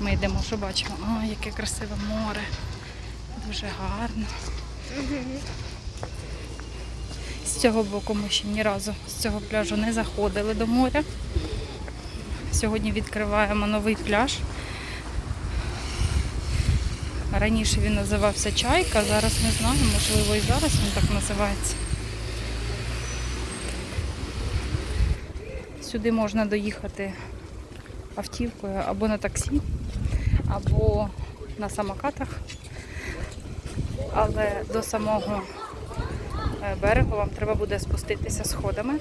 Ми йдемо, що бачимо. О, яке красиве море. Дуже гарно. З цього боку ми ще ні разу з цього пляжу не заходили до моря. Сьогодні відкриваємо новий пляж. Раніше він називався Чайка, зараз не знаю, можливо і зараз він так називається. Сюди можна доїхати автівкою або на таксі, або на самокатах. Але до самого е, берегу вам треба буде спуститися сходами.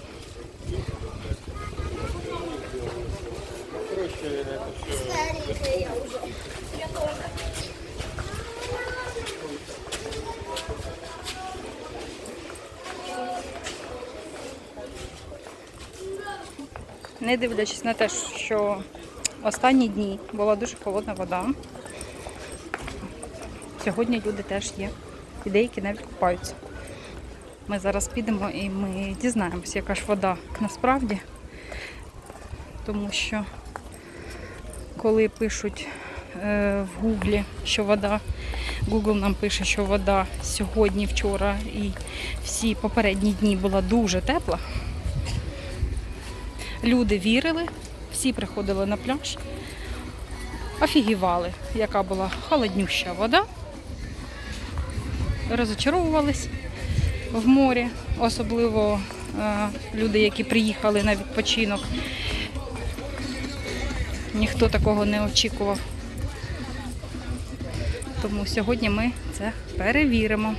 Не дивлячись на те, що останні дні була дуже холодна вода. Сьогодні люди теж є. І деякі навіть купаються. Ми зараз підемо і ми дізнаємося, яка ж вода насправді. Тому що коли пишуть е, в Гуглі, що вода, Google нам пише, що вода сьогодні, вчора і всі попередні дні була дуже тепла. Люди вірили, всі приходили на пляж, офігівали, яка була холоднюща вода. Розочаровувались в морі, особливо е, люди, які приїхали на відпочинок. Ніхто такого не очікував. Тому сьогодні ми це перевіримо.